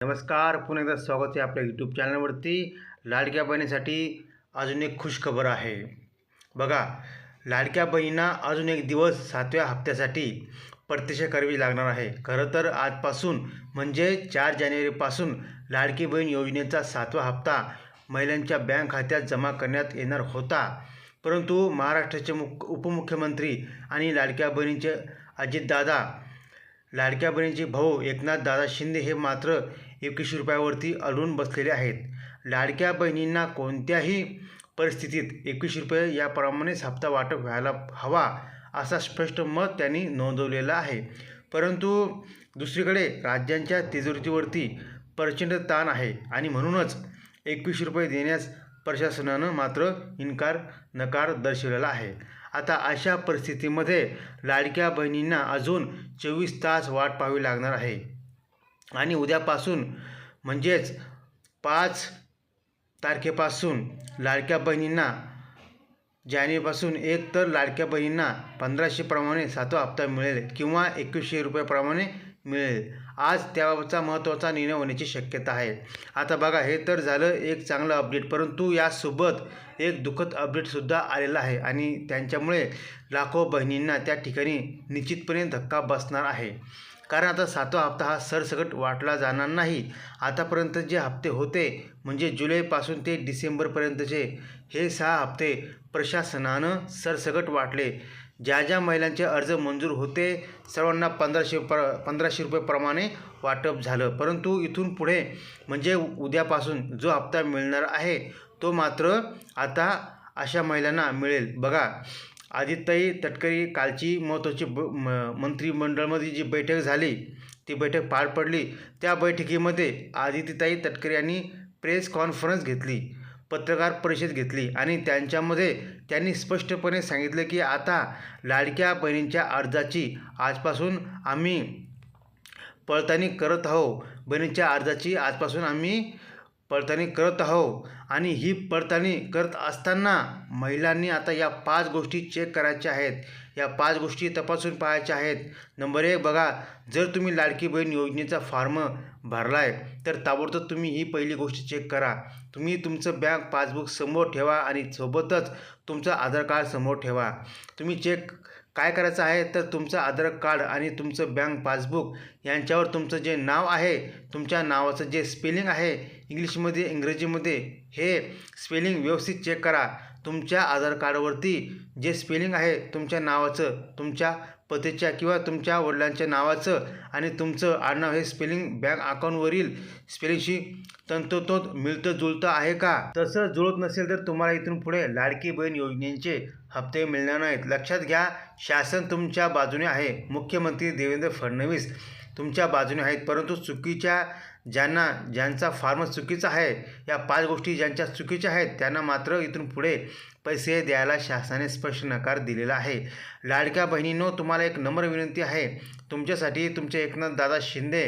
नमस्कार पुन्हा एकदा स्वागत आहे आपल्या यूट्यूब चॅनलवरती लाडक्या बहिणीसाठी अजून एक खुशखबर आहे. बघा लाडक्या बहिणींना अजून एक दिवस सातव्या हप्त्यासाठी प्रतीक्षा करावी लागणार आहे. खरं तर आजपासून म्हणजे चार जानेवारीपासून लाडकी बहीण योजनेचा सातवा हप्ता महिलांच्या बँक खात्यात जमा करण्यात येणार होता. परंतु महाराष्ट्राचे मुख उपमुख्यमंत्री आणि लाडक्या बहिणीचे अजितदादा लाडक्या बहिणीचे भाऊ एकनाथ दादा शिंदे हे मात्र एकवीसशे रुपयावरती अडून बसलेले आहेत. लाडक्या बहिणींना कोणत्याही परिस्थितीत एकवीसशे रुपये याप्रमाणेच हप्ता वाटप व्हायला हवा असा स्पष्ट मत त्यांनी नोंदवलेलं आहे. परंतु दुसरीकडे राज्यांच्या तिजोरीवरती प्रचंड ताण आहे आणि म्हणूनच एकवीसशे रुपये देण्यास प्रशासनानं मात्र इन्कार नकार दर्शवलेला आहे. आता अशा परिस्थितीमध्ये लाडक्या बहिणींना अजून चोवीस तास वाट पाहावी लागणार आहे. आणि उद्यापासून म्हणजेच पाच तारखेपासून लाडक्या बहिणींना जानेवारीपासून एक तर लाडक्या बहिणींना पंधराशेप्रमाणे सातवा हप्ता मिळेल किंवा एकवीसशे रुपयाप्रमाणे मिळेल. आज त्याबाबतचा महत्त्वाचा निर्णय होण्याची शक्यता आहे. आता बघा हे तर झालं एक चांगलं अपडेट परंतु यासोबत एक दुःखद अपडेटसुद्धा आलेला आहे आणि त्यांच्यामुळे लाखो बहिणींना त्या ठिकाणी निश्चितपणे धक्का बसणार आहे. कारण आता सातवा हप्ता हा सरसकट वाटला जाणार नाही. आतापर्यंत जे हप्ते होते म्हणजे जुलैपासून ते डिसेंबरपर्यंतचे हे सहा हप्ते प्रशासनानं सरसकट वाटले. ज्या ज्या महिलांचे अर्ज मंजूर होते सर्वांना पंधराशे प्र पंधराशे रुपयेप्रमाणे वाटप झालं. परंतु इथून पुढे म्हणजे उद्यापासून जो हप्ता मिळणार आहे तो मात्र आता अशा महिलांना मिळेल. बघा आदित्यताई तटकरी कालची महत्त्वाची ब म मंत्रिमंडळामध्ये जी बैठक झाली ती बैठक पार पडली. त्या बैठकीमध्ये आदित्यताई तटकरे यांनी प्रेस कॉन्फरन्स घेतली. पत्रकार परिषद घेतली आणि त्यांच्यामध्ये त्यांनी स्पष्टपणे सांगितलं की आता लाडक्या बहिणींच्या अर्जाची आजपासून आम्ही पडताळणी करत आहो. बहिणीच्या अर्जाची आजपासून आम्ही पडताळणी करत आहो. आणि ही पडताळणी करत असताना महिलांनी आता या पाच गोष्टी चेक करायच्या आहेत. या पाच गोष्टी तपासून पाहायच्या आहेत. नंबर एक बघा जर तुम्ही लाडकी बहीण योजनेचा फॉर्म भरला आहे तर ताबडतोब तुम्ही ही पहिली गोष्ट चेक करा. तुम्ही तुमचं बँक पासबुक समोर ठेवा आणि सोबतच तुमचं आधार कार्ड समोर ठेवा. तुम्ही चेक काय करायचं आहे तर तुमचं आधार कार्ड आणि तुमचं बँक पासबुक यांच्यावर तुमचं जे नाव आहे तुमच्या नावाचं जे स्पेलिंग आहे इंग्लिशमध्ये इंग्रजीमध्ये हे स्पेलिंग व्यवस्थित चेक करा. तुमच्या आधार कार्डवरती जे स्पेलिंग आहे तुमच्या नावाचं तुमच्या पतीच्या किंवा तुमच्या वडिलांच्या नावाचं आणि तुमचं आडनाव हे स्पेलिंग बँक अकाउंटवरील स्पेलिंगशी तंतोतंत मिळतं जुळतं आहे का? तसं जुळत नसेल तर तुम्हाला इथून पुढे लाडकी बहीण योजनेचे हप्ते मिळणार नाहीत. लक्षात घ्या शासन तुमच्या बाजूने आहे. मुख्यमंत्री देवेंद्र फडणवीस तुमच्या बाजूने आहेत. परंतु चुकीच्या ज्यांना ज्यांचा फार्म चुकीचा आहे या पाच गोष्टी ज्यांच्या चुकीच्या आहेत त्यांना मात्र इथून पुढे पैसे द्यायला शासनाने स्पष्ट नकार दिलेला आहे. लाडक्या बहिणींनो तुम्हाला एक नम्र विनंती आहे. तुमच्यासाठी तुमचे एकनाथ दादा शिंदे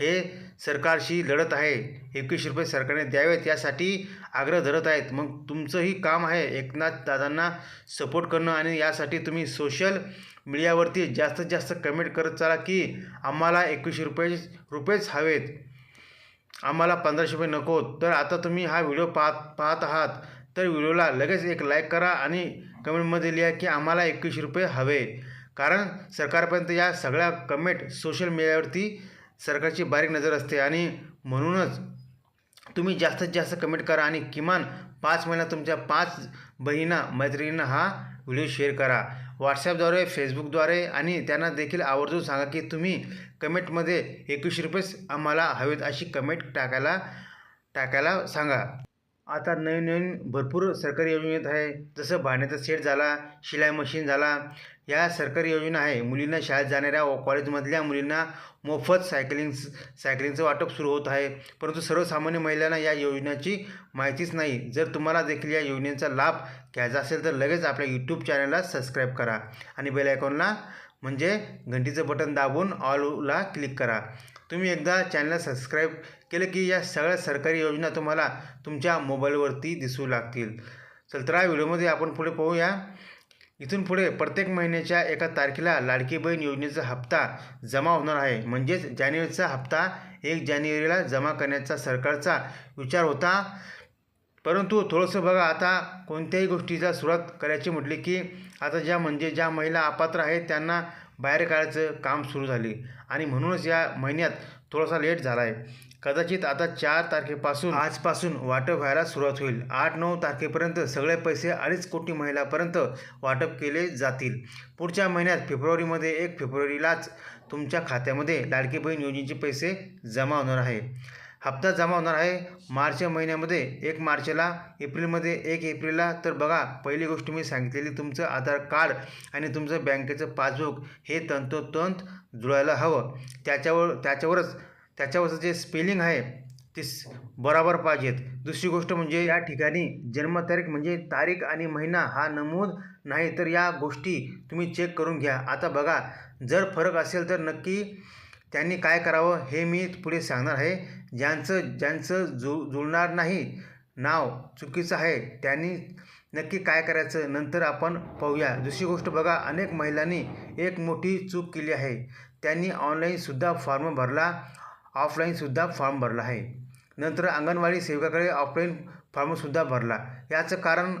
हे सरकारशी लढत आहे. एकवीसशे रुपये सरकारने द्यावेत यासाठी आग्रह धरत आहेत. मग तुमचंही काम आहे एकनाथ दादांना सपोर्ट करणं आणि यासाठी तुम्ही सोशल मीडियावरती जास्तीत जास्त कमेंट करत चला की आम्हाला एकवीसशे रुपये रुपयेच हवेत. आम्हाला पंधराशे रुपये नको. तर आता तुम्ही हा व्हिडिओ पाहत पाहत आहात. तर व्हिडिओला लगेच एक लाईक करा आणि कमेंटमध्ये लिहा की आम्हाला एकवीसशे रुपये हवे. कारण सरकारपर्यंत या सगळ्या कमेंट सोशल मीडियावरती सरकारची बारीक नजर असते. आणि म्हणूनच तुम्ही जास्तीत जास्त कमेंट करा आणि किमान पाच महिना तुमच्या पाच बहिणींना मैत्रिणींना हा व्हिडिओ शेअर करा. व्हॉट्सॲपद्वारे फेसबुकद्वारे आणि त्यांना देखील आवर्जून सांगा की तुम्ही कमेंटमध्ये एकवीसशे रुपयेच आम्हाला हवेत अशी कमेंट टाकायला टाकायला सांगा. आता नवीन नवीन भरपूर सरकारी योजना येत आहे. जसं भाण्याचा सेट झाला शिलाई मशीन झाला या सरकारी योजना आहे. मुलींना शाळेत जाणाऱ्या व कॉलेजमधल्या मुलींना मोफत सायकलिंग सायकलिंगचं वाटप सुरू होत आहे. परंतु सर्वसामान्य महिलांना या योजनेची माहितीच नाही. जर तुम्हाला देखील या योजनेचा लाभ घ्यायचा असेल तर लगेच आपल्या यूट्यूब चॅनलला सबस्क्राईब करा. आणि बेल आयकॉनला म्हणजे घंटीचं बटन दाबून ऑलला क्लिक करा. तुम्ही एकदा चॅनलला सबस्क्राईब केलं की या सगळ्या सरकारी योजना तुम्हाला तुमच्या मोबाईलवरती दिसू लागतील. चल तर या व्हिडिओमध्ये आपण पुढे पाहूया. इथून पुढे प्रत्येक महिन्याच्या एका तारखेला लाडकी बहीण योजनेचा हप्ता जमा होणार आहे. म्हणजेच जानेवारीचा हप्ता एक जानेवारीला जमा करण्याचा सरकारचा विचार होता. परंतु थोडंसं बघा आता कोणत्याही गोष्टीचा सुरुवात करायची म्हटली की आता ज्या म्हणजे ज्या महिला अपात्र आहेत त्यांना बाहेर काढायचं काम सुरू झाले. आणि म्हणूनच या महिन्यात थोडासा लेट झाला आहे कदाचित आता चार तारखेपासून आजपासून वाटप व्हायला सुरुवात होईल. आठ नऊ तारखेपर्यंत सगळे पैसे अडीच कोटी महिलापर्यंत वाटप केले जातील. पुढच्या महिन्यात फेब्रुवारीमध्ये एक फेब्रुवारीलाच तुमच्या खात्यामध्ये लाडकी बहीण योजनेचे पैसे जमा होणार आहे. हप्ता जमा होणार आहे. मार्च महिन्यामध्ये एक मार्चला एप्रिलमध्ये एक एप्रिलला. तर बघा पहिली गोष्ट मी सांगितलेली तुमचं आधार कार्ड आणि तुमचं बँकेचं पासबुक हे तंतोतंत जुळायला हवं. त्याच्यावर त्याच्यावरच त्याच्यावरचं जे स्पेलिंग आहे ते स- बरोबर पाहिजेत. दुसरी गोष्ट म्हणजे या ठिकाणी जन्मतारीख म्हणजे तारीख आणि महिना हा नमूद नाही तर या गोष्टी तुम्ही चेक करून घ्या. आता बघा जर फरक असेल तर नक्की त्यांनी काय करावं हे मी पुढे सांगणार आहे. ज्यांचं ज्यांचं जु जुळणार नाही नाव चुकीचं आहे त्यांनी नक्की काय करायचं नंतर आपण पाहूया. दुसरी गोष्ट बघा अनेक महिलांनी एक मोठी चूक केली आहे. त्यांनी ऑनलाईनसुद्धा फॉर्म भरला ऑफलाईनसुद्धा फॉर्म भरला आहे. नंतर अंगणवाडी सेवकाकडे ऑफलाईन फॉर्मसुद्धा भरला. याचं कारण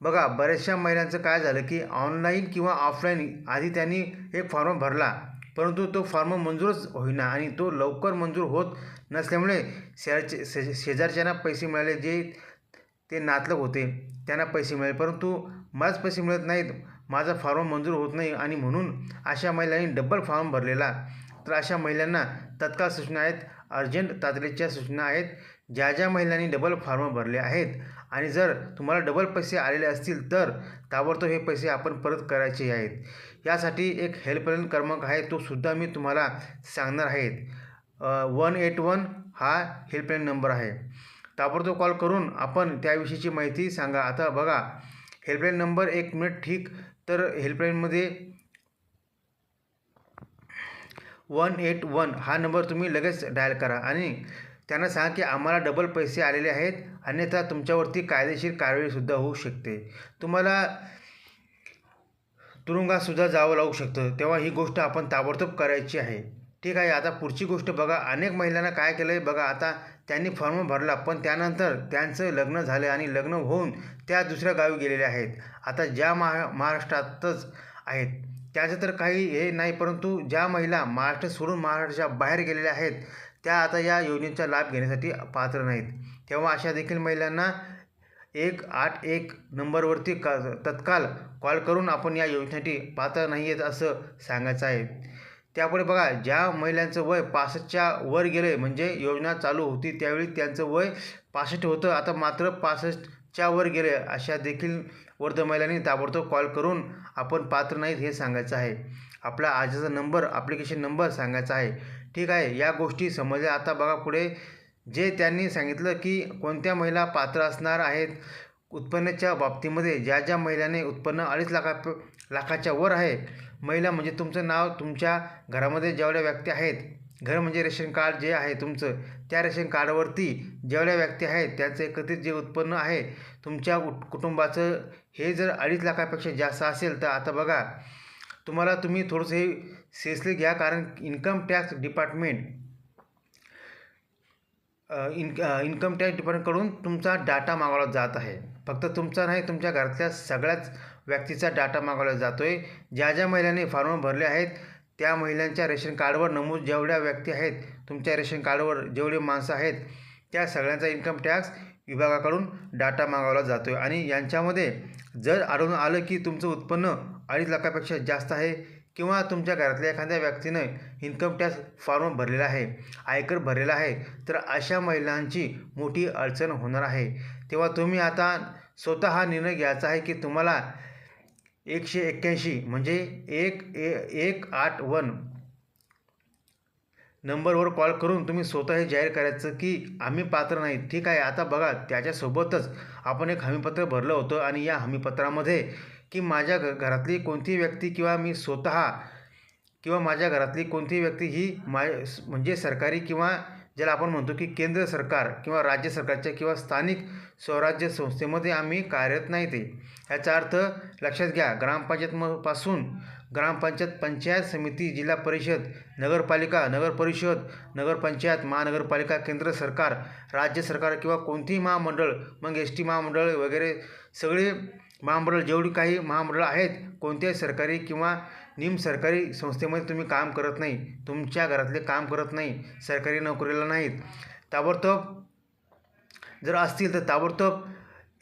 बघा बऱ्याचशा महिलांचं काय झालं की ऑनलाईन किंवा ऑफलाईन आधी त्यांनी एक फॉर्म भरला. परंतु तो फॉर्म मंजूरच होईना आणि तो लवकर मंजूर होत नसल्यामुळे शेजारचे शे शेजारच्यांना पैसे मिळाले जे ते नातलग होते. त्यांना पैसे मिळाले. परंतु मलाच पैसे मिळत नाहीत. माझा फॉर्म मंजूर होत नाही आणि म्हणून अशा महिलांनी डबल फॉर्म भरलेला. तर अशा महिलांना तत्काळ सूचना आहेत. अर्जंट तातडीच्या सूचना आहेत. ज्या ज्या महिलांनी डबल फॉर्म भरले आहेत आणि जर तुम्हाला डबल पैसे आलेले असतील तर ताबडतोब हे पैसे आपण परत करायचे आहेत. यासाठी एक हेल्पलाईन क्रमांक आहे तो सुद्धा मी तुम्हाला सांगणार आहेत वन एट वन हा हेल्पलाईन नंबर आहे. ताबडतोब कॉल करून आपण त्याविषयीची माहिती सांगा. आता बघा हेल्पलाईन नंबर एक मिनिट ठीक तर हेल्पलाईनमध्ये वन एट वन हा नंबर तुम्ही लगेच डायल करा आणि त्यांना सांगा की आम्हाला डबल पैसे आलेले आहेत अन्यथा तुमच्यावरती कायदेशीर कारवाईसुद्धा होऊ शकते. तुम्हाला तुरुंगातसुद्धा जावं लागू शकतं. तेव्हा ही गोष्ट आपण ताबडतोब करायची आहे. ठीक आहे आता पुढची गोष्ट बघा. अनेक महिलांना काय केलं आहे बघा आता त्यांनी फॉर्म भरला पण त्यानंतर त्यांचं लग्न झालं आणि लग्न होऊन त्या दुसऱ्या गावी गेलेल्या आहेत. आता ज्या महा महाराष्ट्रातच आहेत. त्याचं तर काही हे नाही परंतु ज्या महिला महाराष्ट्र सोडून महाराष्ट्राच्या बाहेर गेलेल्या आहेत त्या आता या योजनेचा लाभ घेण्यासाठी पात्र नाहीत. तेव्हा अशा देखील महिलांना एक आठ एक नंबरवरती का तत्काळ कॉल करून आपण या योजनेसाठी पात्र नाही आहेत असं सांगायचं आहे. त्यापुढे बघा ज्या महिलांचं वय पासष्टच्या वर गेलं आहे म्हणजे योजना चालू होती त्यावेळी त्यांचं वय पासष्ट होतं आता मात्र पासष्टच्या वर गेले अशा देखील वर्ध महिलांनी ताबडतोब कॉल करून आपण पात्र नाहीत हे सांगायचं आहे. आपला आजचा नंबर ॲप्लिकेशन नंबर सांगायचा आहे. ठीक आहे या गोष्टी समजल्या. आता बघा पुढे जे त्यांनी सांगितलं की कोणत्या महिला पात्र असणार आहेत उत्पन्नाच्या बाबतीमध्ये ज्या ज्या महिलाने उत्पन्न अडीच लाखा लाखाच्या वर आहे. महिला म्हणजे तुमचं नाव तुमच्या घरामध्ये जेवढ्या व्यक्ती आहेत घर म्हणजे रेशन कार्ड जे आहे तुमचं त्या रेशन कार्डवरती जेवढ्या व्यक्ती आहेत त्यांचं एकत्रित जे उत्पन्न आहे तुमच्या उट कुटुंबाचं हे जर अडीच लाखापेक्षा जास्त असेल तर आता बघा तुम्हाला तुम्ही थोडंसं हे सिरियसली घ्या कारण income tax department in income tax डिपार्टमेंटकडून तुमचा डाटा मागवला जात आहे. फक्त तुमचा नाही तुमच्या घरातल्या सगळ्याच व्यक्तीचा डाटा मागवला जातो आहे ज्या ज्या महिलांनी फॉर्म भरले आहेत त्या महिलांच्या रेशन कार्डवर नमूद जेवढ्या व्यक्ती आहेत तुमच्या रेशन कार्डवर जेवढे माणसं आहेत त्या सगळ्यांचा इन्कम टॅक्स विभागाकडून डाटा मागवला जातो आहे आणि यांच्यामध्ये जर आढळून आलं की तुमचं उत्पन्न अडीच लाखापेक्षा जास्त आहे किंवा तुमच्या घरातल्या एखाद्या व्यक्तीनं इन्कम टॅक्स फॉर्म भरलेला आहे आयकर भरलेला आहे तर अशा महिलांची मोठी अडचण होणार आहे. तेव्हा तुम्ही आता स्वतः हा निर्णय घ्यायचा आहे की तुम्हाला एकशे एक्क्याऐंशी म्हणजे एक ए एक आठ वन नंबरवर कॉल करून तुम्ही स्वतः हे जाहीर करायचं की आम्ही पात्र नाही. ठीक आहे आता बघा त्याच्यासोबतच आपण एक हमीपत्र भरलं होतं आणि या हमीपत्रामध्ये की माझ्या घ घरातली कोणती व्यक्ती किंवा मी स्वतः किंवा माझ्या घरातली कोणती व्यक्ती ही माय म्हणजे सरकारी किंवा ज्याला आपण म्हणतो की केंद्र सरकार किंवा राज्य सरकारच्या किंवा स्थानिक स्वराज्य संस्थेमध्ये आम्ही कार्यरत नाही ते. ह्याचा अर्थ लक्षात घ्या ग्रामपंचायत म पासून ग्रामपंचायत पंचायत समिती जिल्हा परिषद नगरपालिका नगर परिषद नगरपंचायत महानगरपालिका केंद्र सरकार राज्य सरकार किंवा कोणतीही महामंडळ मग एस टी महामंडळ वगैरे सगळे महामंडळ जेवढी काही महामंडळ आहेत कोणत्याही सरकारी किंवा निमसरकारी संस्थेमध्ये तुम्ही काम करत नाही. तुमच्या घरातले काम करत नाही. सरकारी नोकरीला नाहीत. ताबडतोब जर असतील तर ताबडतोब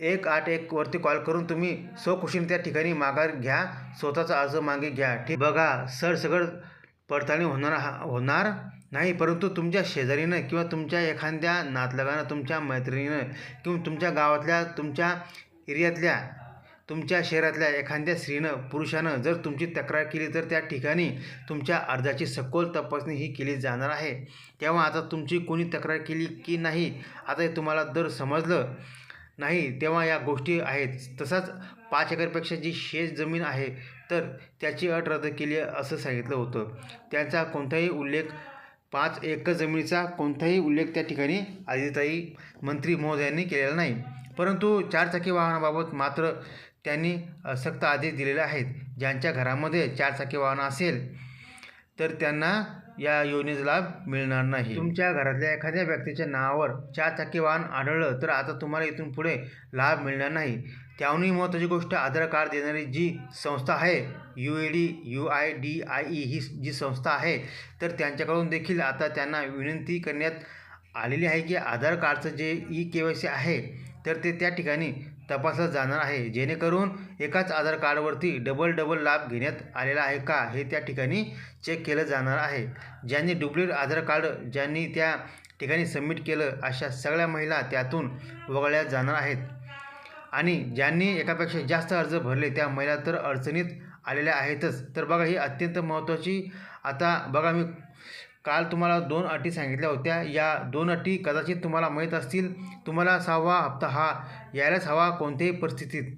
एक आठ एकवरती कॉल करून तुम्ही स्वखुशीने त्या ठिकाणी माघार घ्या. स्वतःचा अर्ज मागे घ्या. ठीक. बघा सर पडताळणी होणार हा- होणार नाही परंतु तुमच्या शेजारीनं किंवा तुमच्या एखाद्या नातलगानं तुमच्या मैत्रिणीनं किंवा तुमच्या गावातल्या तुमच्या एरियातल्या तुमच्या शहरातल्या एखाद्या स्त्रीनं पुरुषानं जर तुमची तक्रार केली तर त्या ठिकाणी तुमच्या अर्जाची सखोल तपासणी ही केली जाणार आहे. तेव्हा आता तुमची कोणी तक्रार केली की नाही आता हे तुम्हाला जर समजलं नाही तेव्हा या गोष्टी आहेत. तसाच पाच एकरपेक्षा जी शेत जमीन आहे तर त्याची अट रद्द केली असं सांगितलं होतं. त्यांचा कोणताही उल्लेख पाच एकर जमिनीचा कोणताही उल्लेख त्या ठिकाणी आदिताई मंत्री महोदयांनी केलेला नाही. परंतु चारचाकी वाहनाबाबत मात्र त्यांनी सक्त आदेश दिलेले आहेत. ज्यांच्या घरामध्ये चारचाकी वाहन असेल तर त्यांना या योजनेचा लाभ मिळणार नाही. तुमच्या घरातल्या एखाद्या व्यक्तीच्या नावावर चारचाकी वाहन आढळलं तर आता तुम्हाला इथून पुढे लाभ मिळणार नाही. त्याहूनही महत्त्वाची गोष्ट आधार कार्ड देणारी जी संस्था आहे U A D U I D I E ही जी संस्था आहे तर त्यांच्याकडून देखील आता त्यांना विनंती करण्यात आलेली आहे की आधार कार्डचं जे ई के वाय सी आहे तर ते त्या ठिकाणी तपासलं जाणार आहे. जेणेकरून एकाच आधार कार्डवरती डबल डबल लाभ घेण्यात आलेला आहे का हे त्या ठिकाणी चेक केलं जाणार आहे. ज्यांनी डुप्लिकेट आधार कार्ड ज्यांनी त्या ठिकाणी सबमिट केलं अशा सगळ्या महिला त्यातून वगळल्या जाणार आहेत. आणि ज्यांनी एकापेक्षा जास्त अर्ज भरले त्या महिला तर अडचणीत आलेल्या आहेतच. तर बघा ही अत्यंत महत्त्वाची आता बघा मी काल तुम्हाला दोन अटी सांगितल्या होत्या. या दोन अटी कदाचित तुम्हाला माहीत असतील. तुम्हाला सहावा हप्ता हा यायलाच हवा कोणत्याही परिस्थितीत.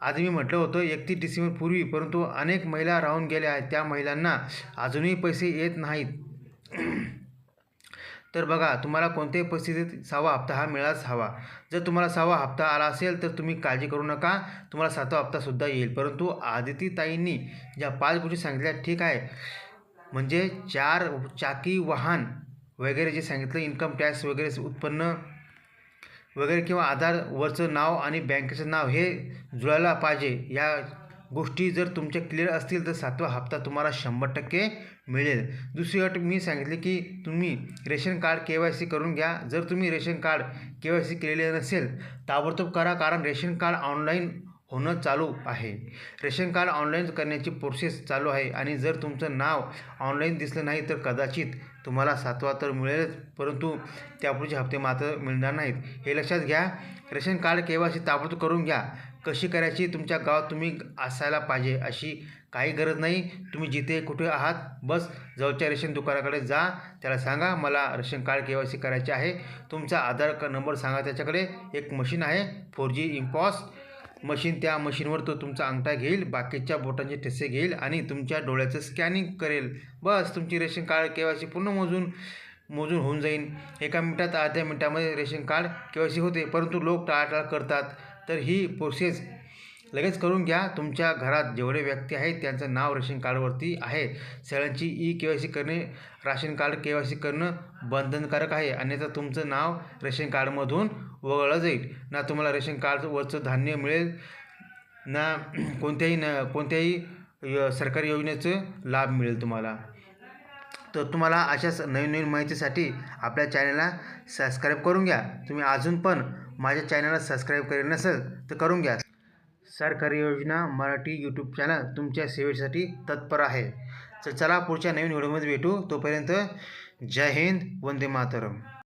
आधी मी म्हटलं होतं एकतीस डिसेंबरपूर्वी परंतु अनेक महिला राहून गेल्या आहेत. त्या महिलांना अजूनही पैसे येत नाहीत. तर बघा तुम्हाला कोणत्याही परिस्थितीत सहावा हप्ता हा मिळाच हवा. जर तुम्हाला सहावा हप्ता आला असेल तर तुम्ही काळजी करू नका. तुम्हाला सातवा हप्तासुद्धा येईल. परंतु आदितीताईंनी ज्या पाच गोष्टी सांगितल्या ठीक आहे. म्हणजे चार चाकी वाहन वगैरे जे सांगितलं इन्कम टॅक्स वगैरे उत्पन्न वगैरे किंवा आधारवरचं नाव आणि बँकेचं नाव हे जुळायला पाहिजे. या गोष्टी जर तुमच्या क्लिअर असतील तर सातवा हप्ता तुम्हाला शंभर टक्के मिळेल. दुसरी अट मी सांगितली की तुम्ही ration card K Y C करून घ्या. जर तुम्ही ration card K Y C केलेले नसेल ताबडतोब करा कारण रेशन कार्ड ऑनलाईन होणं चालू आहे. रेशन कार्ड ऑनलाईन करण्याची प्रोसेस चालू आहे आणि जर तुमचं नाव ऑनलाईन दिसलं नाही तर कदाचित तुम्हाला सातवा तर मिळेलच परंतु त्यापुढचे हप्ते मात्र मिळणार नाहीत. हे लक्षात घ्या ration card K Y C ताबडतोब करून घ्या. कशी करायची तुमच्या गावात तुम्ही असायला पाहिजे अशी काही गरज नाही. तुम्ही जिथे कुठे आहात बस जवळच्या रेशन दुकानाकडे जा. त्याला सांगा मला ration card K Y C करायचे आहे. तुमचा आधार नंबर सांगा त्याच्याकडे. एक मशीन आहे फोर जी इम्पॉस मशीन त्या मशीनवर तो तुमचा अंगठा घेईल बाकीच्या बोटांचे ठसे घेईल आणि तुमच्या डोळ्याचं स्कॅनिंग करेल. बस तुमची ration card K Y C पूर्ण मोजून मोजून होऊन जाईल एका मिनिटात अर्ध्या मिनिटामध्ये ration card K Y C होते परंतु लोक टाळाटाळ करतात. तर ही प्रोसेस लगेच करून घ्या. तुमच्या घरात जेवढे व्यक्ती आहेत त्यांचं नाव रेशन कार्डवरती आहे. सगळ्यांची ई के वाय सी करणे ration card K Y C करणं बंधनकारक आहे. अन्यथा तुमचं नाव रेशन कार्डमधून वगळलं जाईल. ना तुम्हाला रेशन कार्डवरचं धान्य मिळेल ना कोणत्याही न कोणत्याही य- सरकारी योजनेचं लाभ मिळेल तुम्हाला. तर तुम्हाला अशाच नवीन नवीन माहितीसाठी आपल्या चॅनलला सबस्क्राईब करून घ्या. तुम्ही अजून पण माझ्या चॅनलला सबस्क्राईब केले नसेल तर करून घ्या. सरकारी योजना मराठी यूट्यूब चॅनल तुमच्या सेवेसाठी तत्पर आहे. तर चला पुढच्या नवीन व्हिडिओमध्ये भेटू. तोपर्यंत जय हिंद वंदे मातरम.